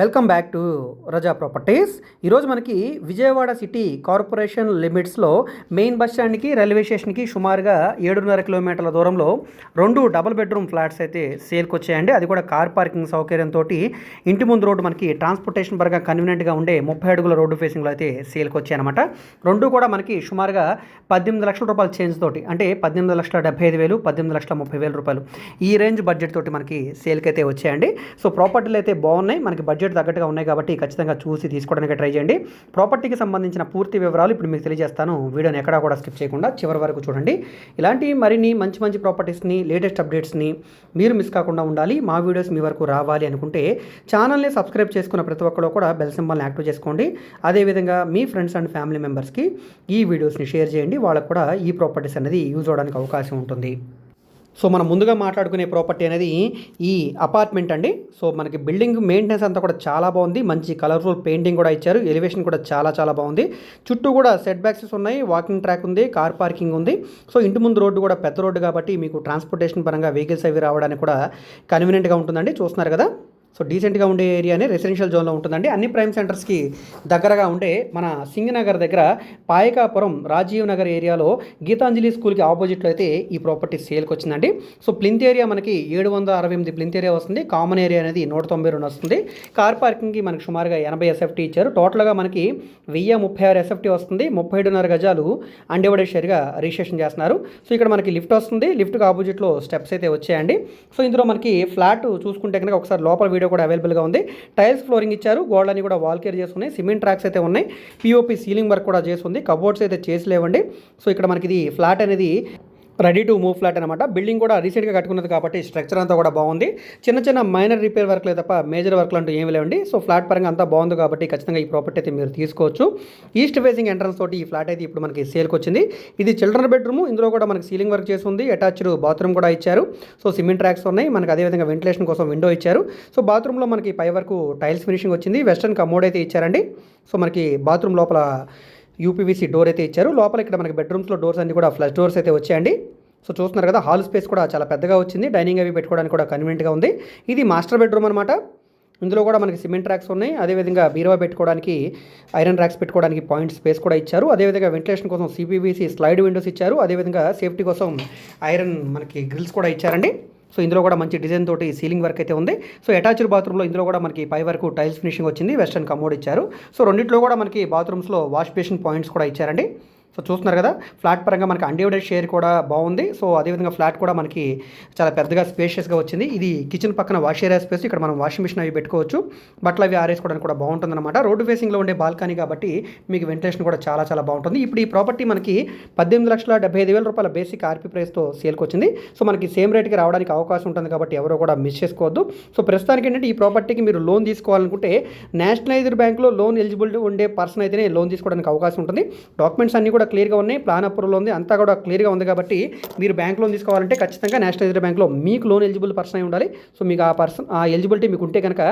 welcome back to Raza properties. ఈరోజు మనకి Vijayawada city corporation లిమిట్స్లో మెయిన్ బస్ స్టాండ్కి రైల్వే స్టేషన్కి సుమారుగా ఏడున్నర కిలోమీటర్ల దూరంలో రెండు డబుల్ బెడ్రూమ్ ఫ్లాట్స్ అయితే సేల్కి వచ్చాయండి అది కూడా కార్ పార్కింగ్ సౌకర్యంతో ఇంటి ముందు రోడ్డు మనకి ట్రాన్స్పోర్టేషన్ పరంగా కన్వీనియంట్గా ఉండే ముప్పై అడుగుల రోడ్డు ఫేసింగ్లో అయితే సేల్కి వచ్చాయన్నమాట రెండు కూడా మనకి సుమారుగా పద్దెనిమిది లక్షల రూపాయల చేంజ్ తోటి అంటే పద్దెనిమిది లక్షల డెబ్బై ఐదు వేలు పద్దెనిమిది లక్షల ముప్పై వేల రూపాయలు ఈ రేంజ్ బడ్జెట్ తోటి మనకి సేల్కి అయితే వచ్చాయండి. సో ప్రాపర్టీలు అయితే బాగున్నాయి. మనకి బడ్జెట్ తగ్గట్టుగా ఉన్నాయి కాబట్టి ఖచ్చితంగా చూసి తీసుకోవడానికి ట్రై చేయండి. ప్రాపర్టీకి సంబంధించిన పూర్తి వివరాలు ఇప్పుడు మీకు తెలియజేస్తాను. వీడియోని ఎక్కడా కూడా స్కిప్ చేయకుండా చివరి వరకు చూడండి. ఇలాంటి మరిన్ని మంచి మంచి ప్రాపర్టీస్ని లేటెస్ట్ అప్డేట్స్ని మీరు మిస్ కాకుండా ఉండాలి. మా వీడియోస్ మీ వరకు రావాలి అనుకుంటే ఛానల్ని సబ్స్క్రైబ్ చేసుకున్న ప్రతి ఒక్కరు కూడా బెల్ సింబల్ని యాక్టివ్ చేసుకోండి. అదేవిధంగా మీ ఫ్రెండ్స్ అండ్ ఫ్యామిలీ మెంబర్స్కి ఈ వీడియోస్ని షేర్ చేయండి. వాళ్ళకు కూడా ఈ ప్రాపర్టీస్ అనేది యూజ్ అవడానికి అవకాశం ఉంటుంది. సో మనం ముందుగా మాట్లాడుకునే ప్రాపర్టీ అనేది ఈ అపార్ట్మెంట్ అండి. సో మనకి బిల్డింగ్ మెయింటెనెన్స్ అంతా కూడా చాలా బాగుంది. మంచి కలర్ఫుల్ పెయింటింగ్ కూడా ఇచ్చారు. ఎలివేషన్ కూడా చాలా చాలా బాగుంది. చుట్టూ కూడా సెట్ బ్యాక్సెస్ ఉన్నాయి. వాకింగ్ ట్రాక్ ఉంది. కార్ పార్కింగ్ ఉంది. సో ఇంటి ముందు రోడ్డు కూడా పెద్ద రోడ్డు కాబట్టి మీకు ట్రాన్స్పోర్టేషన్ పరంగా వెహికల్స్ అవి రావడానికి కూడా కన్వీనియంట్గా ఉంటుందండి. చూస్తున్నారు కదా? సో డీసెంట్గా ఉండే ఏరియానే రెసిడెన్షియల్ జోన్లో ఉంటుందండి. అన్ని ప్రైమ్ సెంటర్స్కి దగ్గరగా ఉండే మన సింగనగర్ దగ్గర పాయకాపురం రాజీవ్ నగర్ ఏరియాలో గీతాంజలి స్కూల్కి ఆపోజిట్లో అయితే ఈ ప్రాపర్టీ సేల్కి వచ్చిందండి. సో ప్లింత్ ఏరియా మనకి ఏడు వందల అరవై ఎనిమిది ప్లింత్ ఏరియా వస్తుంది. కామన్ ఏరియా అనేది నూట తొంభై రెండు వస్తుంది. కార్ పార్కింగ్కి మనకి సుమారుగా ఎనభై ఎస్ఎఫ్టీ ఇచ్చారు. టోటల్గా మనకి వెయ్యి ముప్పై ఆరు ఎస్ఎఫ్టీ వస్తుంది. ముప్పై ఏడున్నర గజాలు అన్డివైడెడ్ షేర్గా రిజిస్ట్రేషన్ చేస్తున్నారు. సో ఇక్కడ మనకి లిఫ్ట్ వస్తుంది. లిఫ్ట్కి ఆపోజిట్లో స్టెప్స్ అయితే వచ్చాయండి. సో ఇందులో మనకి ఫ్లాట్ చూసుకుంటే కనుక ఒకసారి లోపల వీడియో కూడా అవైలబుల్గా ఉంది. టైల్స్ ఫ్లోరింగ్ ఇచ్చారు. గోల్డని కూడా వాల్ కేర్ చేస్తున్నాయి సిమెంట్ ట్రాక్స్ అయితే ఉన్నాయి. పిఓపి సీలింగ్ వర్క్ కూడా చేసి ఉంది కబోర్డ్స్ అయితే చేసి లేవండి. సో ఇక్కడ మనకి ఇది ఫ్లాట్ అనేది రెడీ టు మూవ్ ఫ్లాట్ అనమాట బిల్డింగ్ కూడా రీసెంట్గా కట్టుకున్నది కాబట్టి స్ట్రక్చర్ అంతా కూడా బాగుంది. చిన్న చిన్న మైనర్ రిపేర్ వర్క్లే తప్ప మేజర్ వర్క్లు అంటూ ఏమి లేవండి. సో ఫ్లాట్ పరంగా అంతా బాగుంది కాబట్టి ఖచ్చితంగా ఈ ప్రాపర్టీ అయితే మీరు తీసుకోవచ్చు. ఈస్ట్ ఫేసింగ్ ఎంట్రన్స్ తోటి ఈ ఫ్లాట్ అయితే ఇప్పుడు మనకి సేల్కి వచ్చింది. ఇది చిల్డ్రన్ బెడ్రూమ్ ఇందులో కూడా మనకి సీలింగ్ వర్క్ చేసి ఉంది అటాచ్డ్ బాత్రూమ్ కూడా ఇచ్చారు. సో సిమెంట్ ట్రాక్స్ ఉన్నాయి. మనకి అదేవిధంగా వెంటిలేషన్ కోసం విండో ఇచ్చారు. సో బాత్రూంలో మనకి పై వరకు టైల్స్ ఫినిషింగ్ వచ్చింది. వెస్టర్న్ కమోడ్ అయితే ఇచ్చారండి. సో మనకి బాత్రూమ్ లోపల యూపీవీసీ డోర్ అయితే ఇచ్చారు. లోపల ఇక్కడ మనకి బెడ్రూమ్స్లో డోర్స్ అన్ని కూడా ఫ్లష్ డోర్స్ అయితే వచ్చాయండి. సో చూస్తున్నారు కదా హాల్ స్పేస్ కూడా చాలా పెద్దగా వచ్చింది. డైనింగ్ అవి పెట్టుకోవడానికి కూడా కన్వీనియంట్గా ఉంది. ఇది మాస్టర్ బెడ్రూమ్ అనమాట ఇందులో కూడా మనకి సిమెంట్ ర్యాక్స్ ఉన్నాయి. అదేవిధంగా బీరువా పెట్టుకోవడానికి ఐరన్ ర్యాక్స్ పెట్టుకోవడానికి పాయింట్ స్పేస్ కూడా ఇచ్చారు. అదేవిధంగా వెంటిలేషన్ కోసం సిపివిసి స్లైడ్ విండోస్ ఇచ్చారు. అదేవిధంగా సేఫ్టీ కోసం ఐరన్ మనకి గ్రిల్స్ కూడా ఇచ్చారండి. సో ఇందులో కూడా మంచి డిజైన్ తోటి సీలింగ్ వర్క్ అయితే ఉంది. సో అటాచ్డ్ బాత్రూమ్లో ఇందులో కూడా మనకి పై వరకు టైల్స్ ఫినిషింగ్ వచ్చింది వెస్టర్న్ కమోడ్ ఇచ్చారు. సో రెండింటిలో కూడా మనకి బాత్రూమ్స్లో వాష్ బేసిన్ పాయింట్స్ కూడా ఇచ్చారండి. సో చూస్తున్నారు కదా ఫ్లాట్ పరంగా మనకి అన్డివైడెడ్ షేర్ కూడా బాగుంది. సో అదేవిధంగా ఫ్లాట్ కూడా మనకి చాలా పెద్దగా స్పేషియస్గా వచ్చింది. ఇది కిచెన్ పక్కన వాష్ ఏరియా స్పేస్ ఇక్కడ మనం వాషింగ్ మిషన్ అవి పెట్టుకోవచ్చు. బట్టలు అవి ఆరేసుకోవడానికి కూడా బాగుంటుంది అనమాట రోడ్డు ఫేసింగ్లో ఉండే బాల్కనీ కాబట్టి మీకు వెంటిలేషన్ కూడా చాలా చాలా బాగుంటుంది. ఇప్పుడు ఈ ప్రాపర్టీ మనకి పద్దెనిమిది లక్షల డెబ్బై ఐదు వేల రూపాయల బేసిక్ ఆర్పీ ప్రైస్తో సేల్కి వచ్చింది. సో మనకి సేమ్ రేట్కి రావడానికి అవకాశం ఉంటుంది కాబట్టి ఎవరో కూడా మిస్ చేసుకోవద్దు. సో ప్రస్తుతానికి ఏంటంటే ఈ ప్రాపర్టీకి మీరు లోన్ తీసుకోవాలనుకుంటే నేషనలైజ్డ్ బ్యాంక్లో లోన్ ఎలిజిబిలిటీ ఉండే పర్సన్ అయితేనే లోన్ తీసుకోవడానికి అవకాశం ఉంటుంది. డాక్యుమెంట్స్ అన్నీ కూడా క్లియర్గా ఉన్నాయి. ప్లాన్ అప్రూవల్ ఉంది. అంతా కూడా క్లియర్గా ఉంది కాబట్టి మీరు బ్యాంక్ లోన్ తీసుకోవాలంటే ఖచ్చితంగా నేషనలైజ్డ్ బ్యాంక్లో మీకు లోన్ ఎలిజిబుల్ పర్సన్ అయి ఉండాలి. సో మీకు ఆ పర్సన్ ఆ ఎలిజిబిలిటీ మీకు ఉంటే కనుక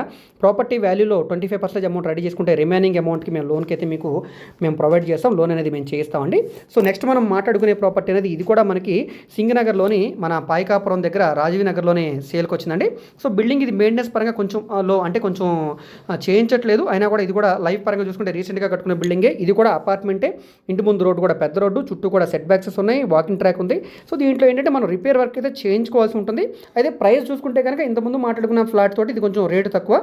property వాల్యూలో twenty five percent amount ready చేసుకుంటే రిమైనింగ్ అమౌంట్కి మేము లోన్కి అయితే మీకు మేము ప్రొవైడ్ చేస్తాం. లోన్ అనేది మేము చేస్తామండి సో నెక్స్ట్ మనం మాట్లాడుకునే ప్రాపర్టీ అనేది ఇది కూడా మనకి సింగనగర్లోని మన పాయకాపురం దగ్గర రాజీవ్ నగర్లోనే సేల్కి వచ్చిందండి. సో బిల్డింగ్ ఇది మెయింటెనెన్స్ పరంగా కొంచెం లో అంటే కొంచెం చేయించట్లేదు. అయినా కూడా ఇది కూడా లైఫ్ పరంగా చూసుకుంటే రీసెంట్గా కట్టుకున్న బిల్డింగే. ఇది కూడా అపార్ట్మెంటే ఇంటి ముందు రోడ్డు కూడా పెద్ద రోడ్డు చుట్టూ కూడా సెట్ బ్యాక్సెస్ ఉన్నాయి వాకింగ్ ట్రాక్ ఉంది. సో దీంట్లో ఏంటంటే మనం రిపేర్ వర్క్ అయితే చేయించుకోవాల్సి ఉంటుంది. అయితే ప్రైస్ చూసుకుంటే కనుక ఇంతకుముందు మాట్లాడుకున్న ఫ్లాట్ తోటి ఇది కొంచెం రేటు తక్కువ.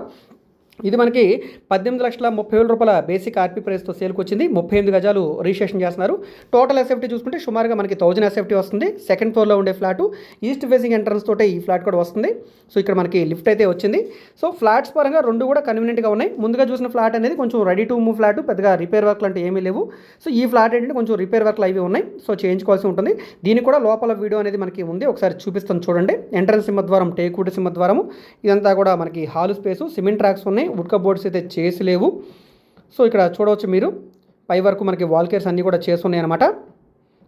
ఇది మనకి పద్దెనిమిది లక్షల ముప్పై వేల రూపాయల బేసిక్ ఆర్పీ ప్రైస్తో సేల్కి వచ్చింది ముప్పై ఎనిమిది గజాలు రిజిస్ట్రేషన్ చేస్తున్నారు. టోటల్ ఎస్ఎఫ్టీ చూసుకుంటే సుమారుగా మనకి థౌజండ్ ఎస్ఎఫ్టీ వస్తుంది. సెకండ్ ఫ్లోర్లో ఉండే ఫ్లాట్ ఈస్ట్ ఫేసింగ్ ఎంట్రన్స్ తోటే ఈ ఫ్లాట్ కూడా వస్తుంది. సో ఇక్కడ మనకి లిఫ్ట్ అయితే వచ్చింది. సో ఫ్లాట్స్ పరంగా రెండు కూడా కన్వీనియంట్గా ఉన్నాయి. ముందుగా చూసిన ఫ్లాట్ అనేది కొంచెం రెడీ టు మూవ్ ఫ్లాట్ పెద్దగా రిపేర్ వర్క్లు అంటే ఏమీ లేవు. సో ఈ ఫ్లాట్ ఏంటంటే కొంచెం రిపేర్ వర్క్లు అవి ఉన్నాయి. సో చేయించుకోవాల్సి ఉంటుంది. దీనికి కూడా లోపల వీడియో అనేది మనకి ఉంది. ఒకసారి చూపిస్తాను చూడండి. ఎంట్రన్స్ సింహద్వారం టేకుడ్ సింహద్వారము. ఇదంతా కూడా మనకి హాల్ స్పేసు సిమెంట్ ట్రాక్స్ ఉన్నాయి. ఉడక బోర్డ్స్ అయితే చేసి లేవు. సో ఇక్కడ చూడవచ్చు మీరు. పై వరకు మనకి వాల్కేర్స్ అన్నీ కూడా చేస్తున్నాయి అనమాట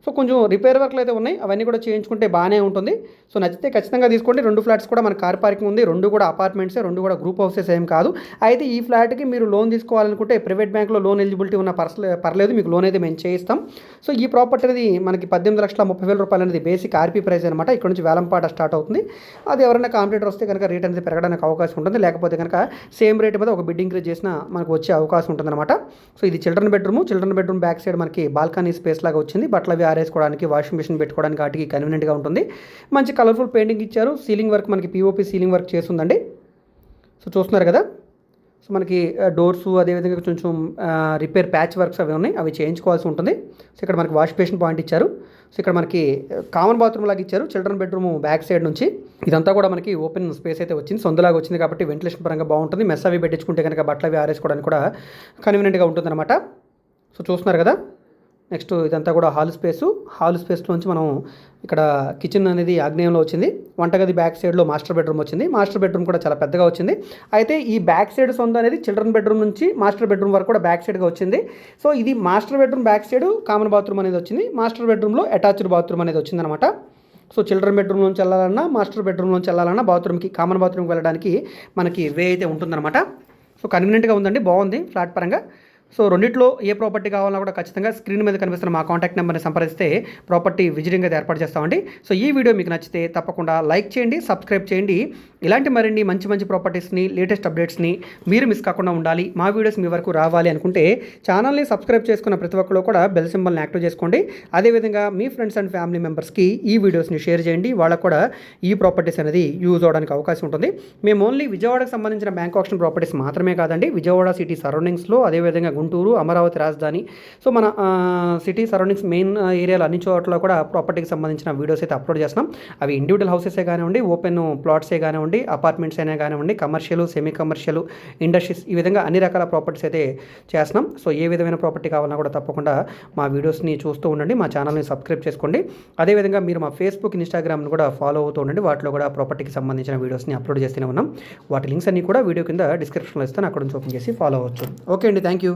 సో కొంచెం రిపేర్ వర్క్లు అయితే ఉన్నాయి. అవన్నీ కూడా చేయించుకుంటే బాగానే ఉంటుంది. సో నచ్చితే ఖచ్చితంగా తీసుకోండి. రెండు ఫ్లాట్స్ కూడా మన కార్ పార్కింగ్ ఉంది. రెండు కూడా అపార్ట్మెంట్సే రెండు కూడా గ్రూప్ హౌసెస్ ఏం కాదు. అయితే ఈ ఫ్లాట్కి మీరు లోన్ తీసుకోవాలనుకుంటే ప్రైవేట్ బ్యాంక్లో లోన్ ఎలిజిబిలిటీ ఉన్న పర్సలే పర్లేదు. మీకు లోన్ అయితే మేము చేయిస్తాం. సో ఈ ప్రాపర్టీ అనేది మనకి పద్దెనిమిది లక్షల ముప్పై వేల రూపాయలు అనేది బేసిక్ ఆర్పీ ప్రైస్ అనమాట. ఇక్కడ నుంచి వేలంపాట స్టార్ట్ అవుతుంది. అది ఎవరైనా కాంపిటేటర్ వస్తే కనుక రేట్ అనేది పెరగడానికి అవకాశం ఉంటుంది. లేకపోతే కనుక సేమ్ రేట్ మీద ఒక బిడ్ ఇంక్రీజ్ చేసినా మనకు వచ్చే అవకాశం ఉంటుందన్నమాట. సో ఇది children bedroom. Children bedroom back side మనకి బాల్కనీ స్పేస్ లాగా వచ్చింది. బట్టలు అవి ఆరేసుకోవడానికి వాషింగ్ మిషన్ పెట్టుకోవడానికి వాటికి కన్వీనియంట్గా ఉంటుంది. మంచి కలర్ఫుల్ పెయింటింగ్ ఇచ్చారు. సీలింగ్ వర్క్ మనకి పీఓపీ సీలింగ్ వర్క్ చేస్తుందండి. సో చూస్తున్నారు కదా? సో మనకి uh, డోర్స్ అదేవిధంగా కొంచెం రిపేర్ ప్యాచ్ వర్క్స్ అవి ఉన్నాయి. అవి చేయించుకోవాల్సి ఉంటుంది. సో ఇక్కడ మనకి వాష్ బేసిన్ పాయింట్ ఇచ్చారు. సో ఇక్కడ మనకి uh, కామన్ బాత్రూమ్ లాగా ఇచ్చారు. చిల్డ్రన్ బెడ్రూమ్ బ్యాక్ సైడ్ నుంచి. ఇదంతా కూడా మనకి ఓపెన్ స్పేస్ అయితే వచ్చింది. సొంతలాగా వచ్చింది కాబట్టి వెంటిలేషన్ పరంగా బాగుంటుంది. మెస్ అవి పెట్టించుకుంటే కనుక బట్టలు అవి ఆరేసుకోవడానికి కూడా కన్వీనియంట్గా ఉంటుందన్నమాట. సో చూస్తున్నారు కదా? నెక్స్ట్ ఇదంతా కూడా హాల్ స్పేసు. హాల్ స్పేస్లోంచి మనం ఇక్కడ కిచెన్ అనేది ఆగ్నేయంలో వచ్చింది. వంటగది బ్యాక్ సైడ్లో మాస్టర్ బెడ్రూమ్ వచ్చింది. మాస్టర్ బెడ్రూమ్ కూడా చాలా పెద్దగా వచ్చింది. అయితే ఈ బ్యాక్ సైడ్ సొంత అనేది చిల్డ్రన్ బెడ్రూమ్ నుంచి మాస్టర్ బెడ్రూమ్ వరకు కూడా బ్యాక్ సైడ్గా వచ్చింది. సో ఇది master bedroom back side common bathroom అనేది వచ్చింది. మాస్టర్ బెడ్రూమ్లో అటాచ్డ్ బాత్రూమ్ అనేది వచ్చిందనమాట సో చిల్డ్రన్ బెడ్రూమ్ నుంచి వెళ్ళాలన్నా మాస్టర్ బెడ్రూమ్ నుంచి వెళ్ళాలన్నా బాత్రూమ్కి కామన్ బాత్రూమ్కి వెళ్ళడానికి మనకి వే అయితే ఉంటుందన్నమాట. సో కన్వీనియంట్గా ఉందండి. బాగుంది. ఫ్లాట్ పరంగా. సో రెండిట్లో ఏ ప్రాపర్టీ కావాలన్నా కూడా ఖచ్చితంగా స్క్రీన్ మీద కనిపిస్తున్న మా కాంటాక్ట్ నెంబర్ని సంప్రదిస్తే ప్రాపర్టీ విజిటింగ్ అయితే ఏర్పాటు చేస్తామండి. సో ఈ వీడియో మీకు నచ్చితే తప్పకుండా లైక్ చేయండి సబ్స్క్రైబ్ చేయండి. ఇలాంటి మరిన్ని మంచి మంచి ప్రాపర్టీస్ని లేటెస్ట్ అప్డేట్స్ని మీరు మిస్ కాకుండా ఉండాలి. మా వీడియోస్ మీ వరకు రావాలి అనుకుంటే ఛానల్ని సబ్స్క్రైబ్ చేసుకున్న ప్రతి ఒక్కరు కూడా బెల్ సింబల్ని యాక్టివ్ చేసుకోండి. అదేవిధంగా మీ ఫ్రెండ్స్ అండ్ ఫ్యామిలీ మెంబర్స్కి ఈ వీడియోస్ని షేర్ చేయండి. వాళ్ళకు కూడా ఈ ప్రాపర్టీస్ అనేది యూజ్ అవడానికి అవకాశం ఉంటుంది. మేము ఓన్లీ విజయవాడకు సంబంధించిన బ్యాంక్ ఆప్షన్ ప్రాపర్టీస్ మాత్రమే కాదండి విజయవాడ సిటీ సరౌండింగ్స్లో అదేవిధంగా గుంటూరు అమరావతి రాజధాని. సో మన సిటీ సరౌండింగ్స్ మెయిన్ ఏరియాలో అన్ని చోట్ల కూడా ప్రాపర్టీకి సంబంధించిన వీడియోస్ అయితే అప్లోడ్ చేస్తున్నాం. అవి ఇండివిజువల్ హౌసెసే కానివ్వండి ఓపెన్ ప్లాట్సే కానివ్వండి అపార్ట్మెంట్స్ అయినా కానివ్వండి కమర్షియల్ సెమీ కమర్షియల్ ఇండస్ట్రీస్ ఈ విధంగా అన్ని రకాల ప్రాపర్టీస్ అయితే చేస్తున్నాం. సో ఏ విధమైన ప్రాపర్టీ కావాలన్నా కూడా తప్పకుండా మా వీడియోస్ని చూస్తూ ఉండండి మా ఛానల్ని సబ్స్క్రైబ్ చేసుకోండి. అదేవిధంగా మీరు మా ఫేస్బుక్ ఇన్స్టాగ్రామ్ను కూడా ఫాలో అవుతూ ఉండండి వాటిలో కూడా ప్రాపర్టీకి సంబంధించిన వీడియోస్ని అప్లోడ్ చేస్తూనే ఉన్నాం. వాటి లింక్స్ అన్ని కూడా వీడియో కింద డిస్క్రిప్షన్లో ఇస్తాను అక్కడ నుంచి ఓపెన్ చేసి ఫాలో అవ్వచ్చు. ఓకే అండి థ్యాంక్ యూ